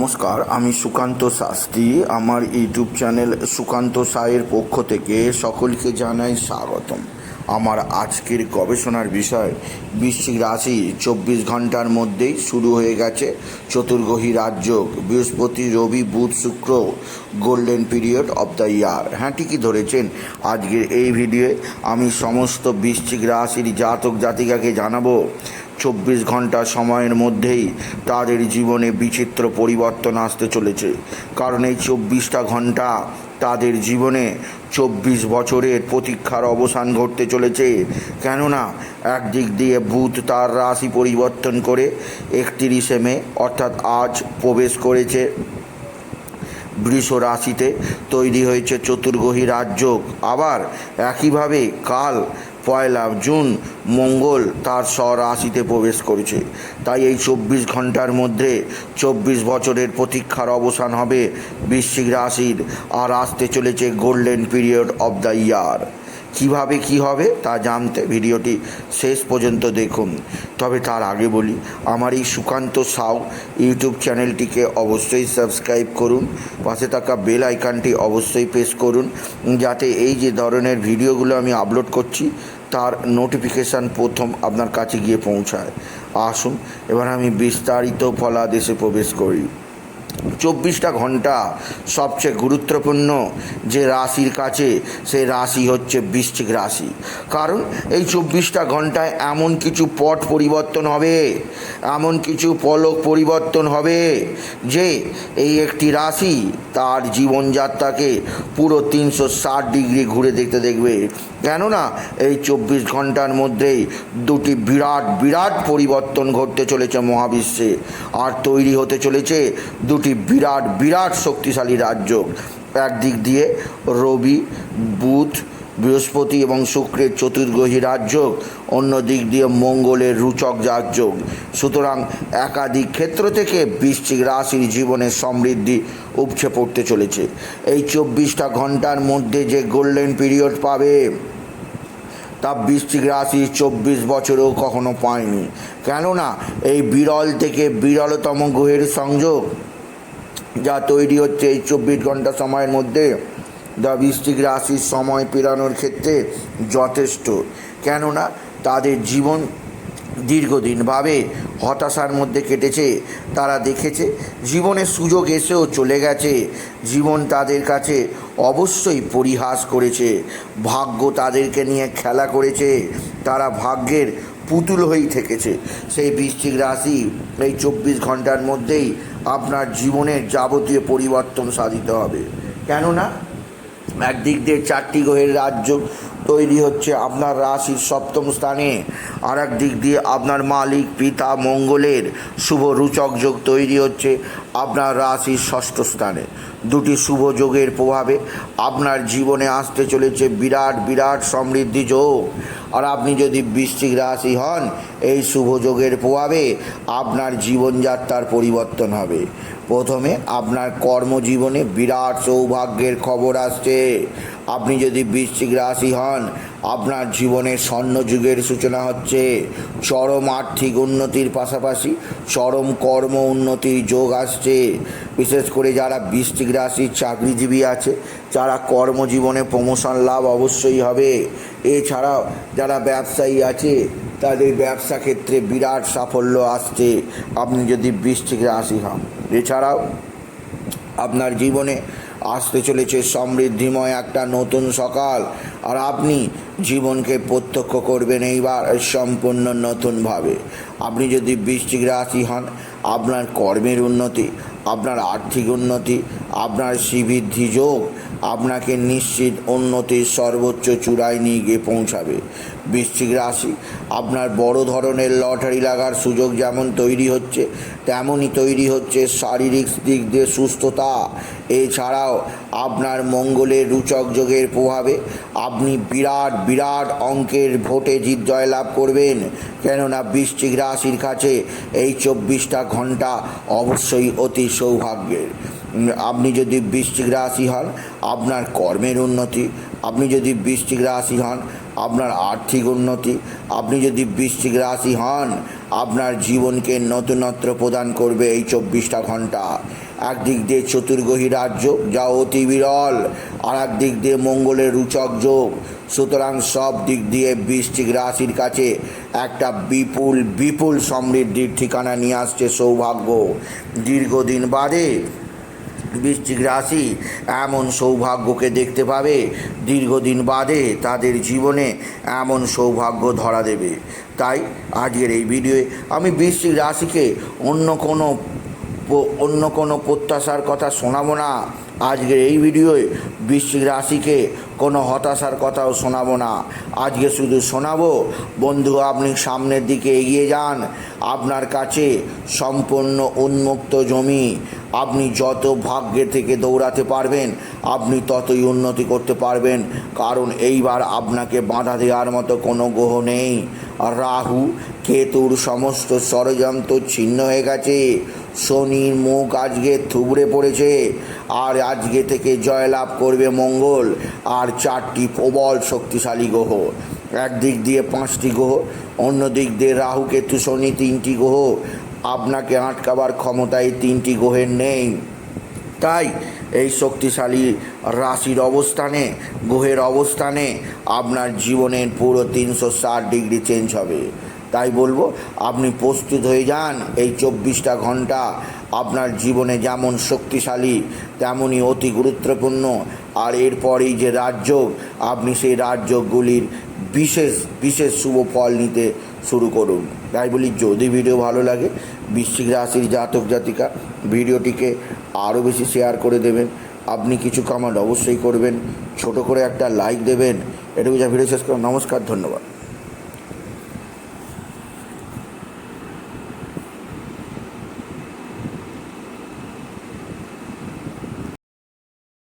নমস্কার, আমি সুকান্ত শাস্ত্রী। আমার ইউটিউব চ্যানেল সুকান্ত সায়ের পক্ষ থেকে সকলকে জানাই স্বাগতম। আমার আজকের গবেষণার বিষয়, বৃশ্চিক রাশি চব্বিশ ঘণ্টার মধ্যেই শুরু হয়ে গেছে। চতুর্গ্রহী রাজযোগ বৃহস্পতি, রবি, বুধ, শুক্র, golden period of the year. হ্যাঁ ঠিকই ধরেছেন আজকের এই ভিডিওয়ে আমি সমস্ত বৃশ্চিক রাশির জাতক জাতিকাকে জানাব। চব্বিশ ঘণ্টা সময়ের মধ্যেই তাদের জীবনে বিচিত্র পরিবর্তন আসতে চলেছে। কারণ এই চব্বিশটা ঘণ্টা তাদের জীবনে চব্বিশ বছরের প্রতীক্ষার অবসান ঘটতে চলেছে। কেননা, একদিক দিয়ে বুধ তার রাশি পরিবর্তন করে একত্রিশে মে, অর্থাৎ আজ প্রবেশ করেছে বৃষ রাশিতে, তৈরি হয়েছে চতুর্গ্রহী রাজযোগ। আবার একইভাবে কাল পয়লা জুন, মঙ্গল তার স্বরাশিতে প্রবেশ করেছে। তাই এই চব্বিশ ঘণ্টার মধ্যে চব্বিশ বছরের প্রতীক্ষার অবসান হবে বৃশ্চিক রাশির। আর আসতে চলেছে গোল্ডেন পিরিয়ড অব দ্য ইয়ার কীভাবে কি হবে তা জানতে ভিডিওটি শেষ পর্যন্ত দেখুন। তবে তার আগে বলি, আমার এই সুকান্ত সাউ ইউটিউব চ্যানেলটিকে অবশ্যই সাবস্ক্রাইব করুন, পাশে থাকা বেল আইকনটি অবশ্যই প্রেস করুন, যাতে এই যে ধরনের ভিডিওগুলো আমি আপলোড করছি, তার নোটিফিকেশান প্রথম আপনার কাছে গিয়ে পৌঁছায়। আসুন, এবার আমি বিস্তারিত ফলাদেশে প্রবেশ করি। চব্বিশটা ঘণ্টা সবচেয়ে গুরুত্বপূর্ণ যে রাশির কাছে সেই রাশি হচ্ছে বৃশ্চিক রাশি। কারণ এই চব্বিশটা ঘন্টায় এমন কিছু পট পরিবর্তন হবে, এমন কিছু পলক পরিবর্তন হবে যে এই একটি রাশি তার জীবনযাত্রাকে পুরো তিনশো ষাট ডিগ্রি ঘুরে দেখতে দেখবে। কেননা এই চব্বিশ ঘণ্টার মধ্যেই দুটি বিরাট বিরাট পরিবর্তন ঘটতে চলেছে মহাবিশ্বে। আর তৈরি হতে চলেছে দুটি বিরাট বিরাট শক্তিশালী রাজ্য। একদিক দিয়ে রবি, বুধ, বৃহস্পতি এবং শুক্রের চতুর্গ্রহী রাজযোগ অন্য দিক দিয়ে মঙ্গলের রুচক রাজযোগ সুতরাং একাধিক ক্ষেত্র থেকে বৃশ্চিক রাশির জীবনে সমৃদ্ধি উপচে পড়তে চলেছে। এই চব্বিশটা ঘণ্টার মধ্যে যে গোল্ডেন পিরিয়ড পাবে, তা বৃশ্চিক রাশি চব্বিশ বছরেও কখনো পায়নি। কেননা, এই বিরল থেকে বিরলতম গ্রহের সংযোগ যা তৈরি হচ্ছে এই চব্বিশ ঘণ্টা সময়ের মধ্যে, যা বৃষ্টিক রাশির সময় পেরানোর ক্ষেত্রে যথেষ্ট। কেননা, তাদের জীবন দীর্ঘদিনভাবে হতাশার মধ্যে কেটেছে, তারা দেখেছে, জীবনের সুযোগ এসেও চলে গেছে, জীবন তাদের কাছে অবশ্যই পরিহাস করেছে, ভাগ্য তাদেরকে নিয়ে খেলা করেছে, তারা ভাগ্যের পুতুল হয়েই থেকেছে। সেই বৃশ্চিক রাশি এই চব্বিশ ঘণ্টার মধ্যেই আপনার জীবনের যাবতীয় পরিবর্তন সাধিত হবে। কেননা, একদিক দিয়ে চারটি গ্রহের রাজ্য তৈরি হচ্ছে আপনার রাশির সপ্তম স্থানে। আর দিক দিয়ে আপনার মালিক, পিতা, মঙ্গলের শুভ রুচক যোগ তৈরি হচ্ছে। আপনার রাশির ষষ্ঠ স্থানে। দুটি শুভ যোগের প্রভাবে আপনার জীবনে আসতে চলেছে বিরাট বিরাট সমৃদ্ধি যোগ। আর আপনি যদি বৃশ্চিক রাশি হন, এই শুভ যোগের প্রভাবে আপনার জীবনযাত্রার পরিবর্তন হবে। প্রথমে আপনার কর্মজীবনে বিরাট সৌভাগ্যের খবর আসছে। আপনি যদি বৃশ্চিক রাশি হন আপনার জীবনে স্বর্ণযুগের সূচনা হচ্ছে চরম আর্থিক উন্নতির পাশাপাশি চরম কর্ম উন্নতির যোগ আসছে। বিশেষ করে যারা বৃশ্চিক রাশির চাকরিজীবী আছে, যারা কর্মজীবনে প্রমোশন লাভ অবশ্যই হবে। এছাড়াও যারা ব্যবসায়ী আছে, তাদের ব্যবসা ক্ষেত্রে বিরাট সাফল্য আসছে। আপনি যদি বৃশ্চিক রাশি হন, এছাড়াও আপনার জীবনে আসতে চলেছে সমৃদ্ধিময় একটা নতুন সকাল। আর আপনি জীবনকে প্রত্যক্ষ করবেন এইবার সম্পূর্ণ নতুনভাবে। আপনি যদি বৃষ্টিক রাশি হন, আপনার কর্মের উন্নতি, আপনার আর্থিক উন্নতি, আপনার শ্রীবৃদ্ধি যোগ আপনাকে নিশ্চিত উন্নতির সর্বোচ্চ চূড়ায় নিয়ে গিয়ে পৌঁছাবে। বৃশ্চিক রাশি, আপনার বড় ধরনের লটারি লাগার সুযোগ যেমন তৈরি হচ্ছে, তেমনই তৈরি হচ্ছে শারীরিক দিক দিয়ে সুস্থতা। এছাড়াও আপনার মঙ্গলের রুচক যোগের প্রভাবে আপনি বিরাট বিরাট অঙ্কের ভোটে জিত জয়লাভ করবেন। কেননা বৃশ্চিক রাশির কাছে এই চব্বিশটা ঘণ্টা অবশ্যই অতি সৌভাগ্যের। আপনি যদি বৃশ্চিক রাশি হন, আপনার কর্মের উন্নতি। আপনি যদি বৃশ্চিক রাশি হন, আপনার আর্থিক উন্নতি। আপনি যদি বৃশ্চিক রাশি হন, আপনার জীবনকে নতুনত্ব প্রদান করবে এই চব্বিশটা ঘণ্টা। একদিক দিয়ে চতুর্গ্রহী রাজ্য, যা অতি বিরল, আর একদিক দিয়ে মঙ্গলের রুচক যোগ। সুতরাং সব দিক দিয়ে বৃশ্চিক রাশির কাছে একটা বিপুল বিপুল সমৃদ্ধির ঠিকানা নিয়ে আসছে সৌভাগ্য। দীর্ঘদিন বাদে বৃশ্চিক রাশি এমন সৌভাগ্যকে দেখতে পাবে। দীর্ঘদিন বাদে তাদের জীবনে এমন সৌভাগ্য ধরা দেবে। তাই আজকের এই ভিডিওয়ে আমি বৃশ্চিক রাশিকে অন্য কোনো অন্য কোনো প্রত্যাশার কথা শোনাবো না। আজকের এই ভিডিওয় বৃশ্চিক রাশিকে কোনো হতাশার কথাও শোনাবো না। আজকে শুধু শোনাবো, বন্ধু, আপনি সামনের দিকে এগিয়ে যান। আপনার কাছে সম্পূর্ণ উন্মুক্ত জমি। আপনি যত ভাগ্যে থেকে দৌড়াতে পারবেন, আপনি ততই উন্নতি করতে পারবেন। কারণ এইবার আপনাকে বাধা দেওয়ার মতো কোনো গ্রহ নেই। রাহু কেতুর সমস্ত ষড়যন্ত্র ছিন্ন হয়ে গেছে। শনির মুখ আজকে থুবড়ে পড়েছে। আর আজকে থেকে জয়লাভ করবে মঙ্গল। আর চারটি প্রবল শক্তিশালী গ্রহ। একদিক দিয়ে পাঁচটি গ্রহ অন্য দিক দিয়ে রাহু, কেতু, শনি তিনটি গ্রহ। আপনাকে আটকাবার ক্ষমতা এই তিনটি গ্রহের নেই। তাই এই শক্তিশালী রাশির অবস্থানে, গ্রহের অবস্থানে আপনার জীবনের পুরো তিনশো ষাট ডিগ্রি চেঞ্জ হবে। তাই বলব, আপনি প্রস্তুত হয়ে যান এই চব্বিশটা ঘণ্টা। আপনার জীবনে যেমন শক্তিশালী তেমনই অতি গুরুত্বপূর্ণ। আর এরপরেই যে রাজযোগ আপনি সেই রাজযোগগুলির বিশেষ বিশেষ শুভ ফল নিতে শুরু করুন। তাই বলি, যদি ভিডিও ভালো লাগে, বৃশ্চিক রাশির জাতক, জাতিকা, ভিডিওটিকে আরও বেশি শেয়ার করে দেবেন। আপনি কিছু কমেন্ট অবশ্যই করবেন। ছোট করে একটা লাইক দেবেন। এটুকু যা ভিডিও শেষ করুন নমস্কার, ধন্যবাদ।